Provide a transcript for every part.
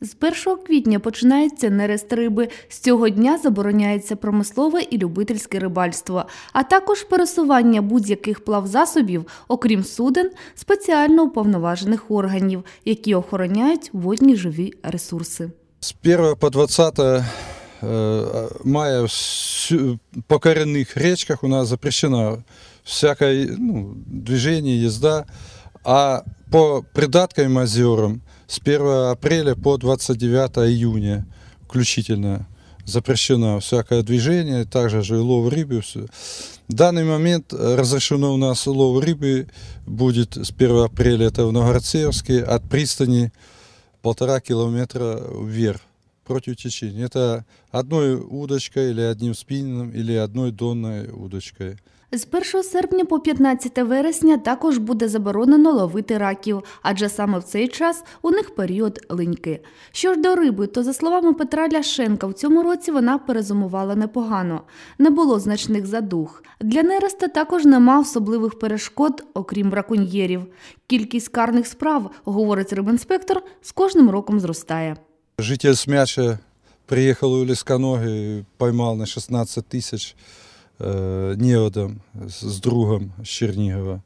З 1 квітня починається нерест риби. З цього дня забороняється промислове і любительське рибальство, а також пересування будь-яких плавзасобів, окрім суден, спеціально уповноважених органів, які охороняють водні живі ресурси. С 1 по 20 э, мая по коренных речках у нас запрещено всякое ну, движение, езда, а по придаткам озерам с 1 апреля по 29 июня включительно запрещено всякое движение, также же и лов рыбы. В данный момент разрешено у нас лов рыбы будет с 1 апреля, это в Новгород-Северске, от пристани полтора километра вверх против течения. Это одной удочкой или одним спиннингом или одной донной удочкой. З 1 серпня по 15 вересня також буде заборонено ловити раків, адже саме в цей час у них період линьки. Що ж до риби, то за словами Петра Ляшенка, в цьому році вона перезимувала непогано. Не було значних задух. Для нереста також нема особливих перешкод, окрім браконьєрів. Кількість карних справ, говорить рибінспектор, з кожним роком зростає. Житель Смяча приехал у Лесконоги, поймал на 16 тысяч э, неводом с, другом с Чернигова.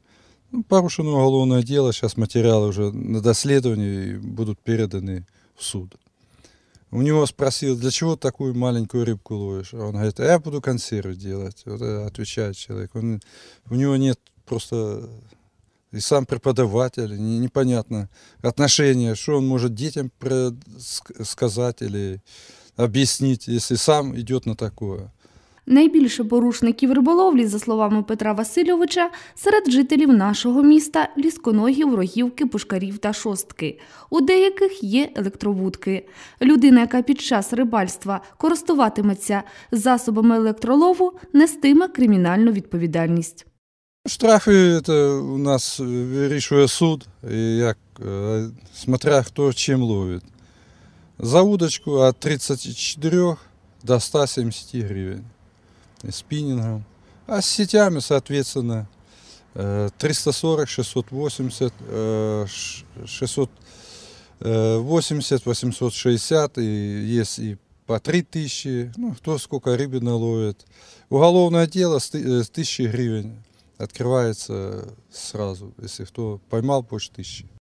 Ну, порушено уголовное дело, сейчас материалы уже на доследование и будут переданы в суд. У него спросил, для чего такую маленькую рыбку ловишь? А он говорит, а я буду консервы делать. Вот это отвечает человек. Он, у него нет просто и сам преподаватель, не- непонятно отношение, что он может детям сказать или объяснить, если сам идет на такое. Найбільше порушників риболовлі, за словами Петра Васильовича, серед жителів нашого міста лісконогів, рогівки, пушкарів та шостки. У деяких є електровудки. Людина, яка під час рибальства користуватиметься засобами електролову, нестиме кримінальну відповідальність. Штрафы это у нас э, вирішує суд, і як, е, смотря хто чим ловить. За удочку от 34 до 170 гривен. И спиннингом. А с сетями, соответственно, э, 340, 680, э, ш- 680, 860, и есть и по 3000, ну, кто сколько рыбы наловит. Уголовное дело с ты- э, с 1000 гривен Открывается сразу, если кто поймал больше тысячи.